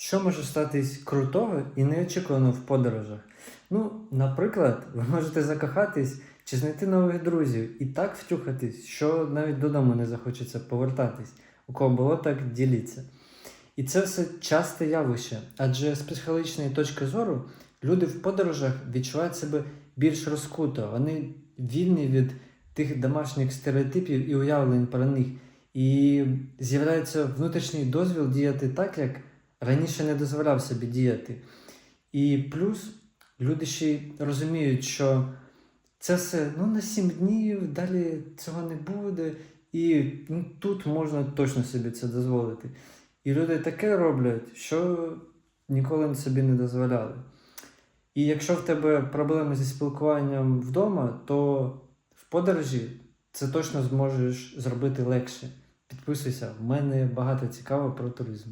Що може статись крутого і неочікувано в подорожах? Ну, наприклад, ви можете закохатись чи знайти нових друзів і так втюхатись, що навіть додому не захочеться повертатись. У кого було так діліться. І це все часте явище, адже з психологічної точки зору люди в подорожах відчувають себе більш розкуто, вони вільні від тих домашніх стереотипів і уявлень про них. І з'являється внутрішній дозвіл діяти так, як раніше не дозволяв собі діяти. І плюс люди ще розуміють, що це все ну, на сім днів, далі цього не буде, і ну, тут можна точно собі це дозволити. І люди таке роблять, що ніколи собі не дозволяли. І якщо в тебе проблеми зі спілкуванням вдома, то в подорожі це точно зможеш зробити легше. Підписуйся, в мене багато цікаво про туризм.